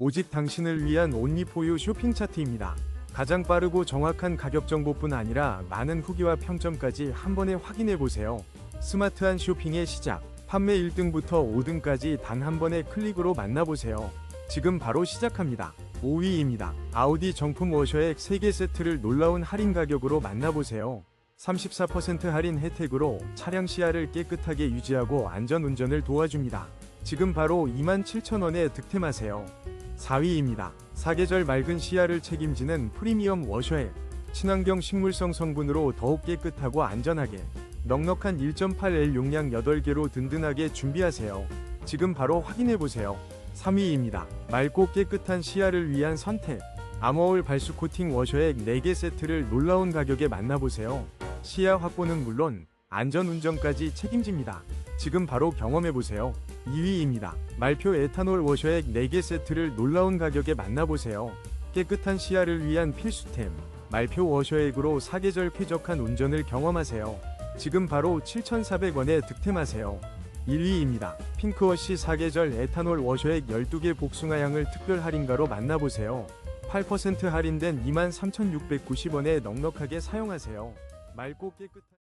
오직 당신을 위한 온리포유 쇼핑 차트입니다. 가장 빠르고 정확한 가격 정보뿐 아니라 많은 후기와 평점까지 한 번에 확인해 보세요. 스마트한 쇼핑의 시작. 판매 1등부터 5등까지 단 한 번의 클릭으로 만나보세요. 지금 바로 시작합니다. 5위입니다. 아우디 정품 워셔액 3개 세트를 놀라운 할인 가격으로 만나보세요. 34% 할인 혜택으로 차량 시야를 깨끗하게 유지하고 안전 운전을 도와줍니다. 지금 바로 27,000원에 득템하세요. 4위입니다. 사계절 맑은 시야를 책임지는 프리미엄 워셔액. 친환경 식물성 성분으로 더욱 깨끗하고 안전하게 넉넉한 1.8L 용량 8개로 든든하게 준비하세요. 지금 바로 확인해보세요. 3위입니다. 맑고 깨끗한 시야를 위한 선택. 아머올 발수 코팅 워셔액 4개 세트를 놀라운 가격에 만나보세요. 시야 확보는 물론 안전 운전까지 책임집니다. 지금 바로 경험해보세요. 2위입니다. 말표 에탄올 워셔액 4개 세트를 놀라운 가격에 만나보세요. 깨끗한 시야를 위한 필수템. 말표 워셔액으로 사계절 쾌적한 운전을 경험하세요. 지금 바로 7,400원에 득템하세요. 1위입니다. 핑크워시 사계절 에탄올 워셔액 12개 복숭아향을 특별 할인가로 만나보세요. 8% 할인된 23,690원에 넉넉하게 사용하세요. 맑고 깨끗한